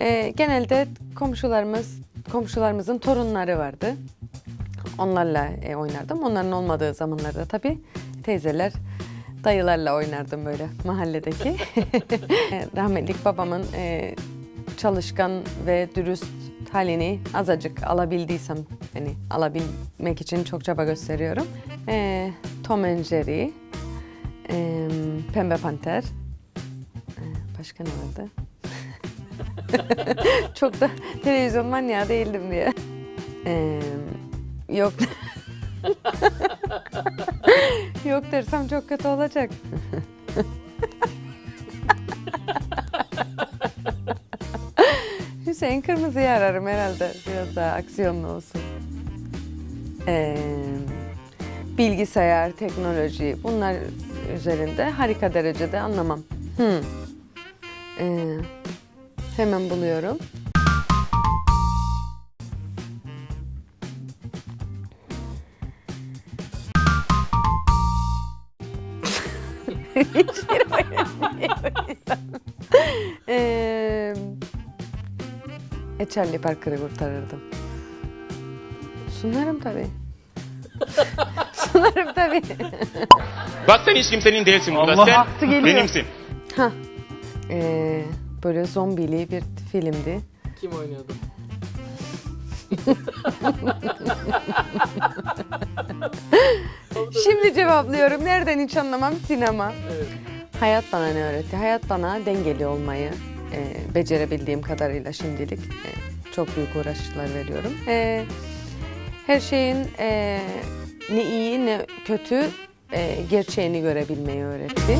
Ee, genelde komşularımız, komşularımızın torunları vardı. Onlarla e, oynardım. Onların olmadığı zamanlarda tabii teyzeler, dayılarla oynardım böyle mahalledeki. E, Rahmetlik babamın e, çalışkan ve dürüst halini azıcık alabildiysem, yani alabilmek için çok çaba gösteriyorum. E, Tom and Jerry, e, Pembe Panter, e, başka ne vardı? çok da televizyon manyağı değildim diye. E, yok. yok dersem çok kötü olacak. Hüseyin Kırmızı'yı ararım herhalde. Biraz daha aksiyonlu olsun. Ee, bilgisayar, teknoloji bunlar üzerinde harika derecede anlamam. Hmm. Ee, hemen buluyorum. Hiçbir. Ee, e Charlie Parker'ı kurtarırdım. Sunarım tabii. Sunarım tabii. Bak sen hiç kimsenin değilsin burada. Allah sen hakkı geliyor. benimsin. ha. Ee, böyle zombili bir filmdi. Kim oynuyordu? Şimdi cevaplıyorum. Nereden hiç anlamam sinema. Evet. Hayat bana ne öğretti? Hayat bana dengeli olmayı e, becerebildiğim kadarıyla şimdilik e, çok büyük uğraşlar veriyorum. E, her şeyin e, ne iyi ne kötü e, gerçeğini görebilmeyi öğretti.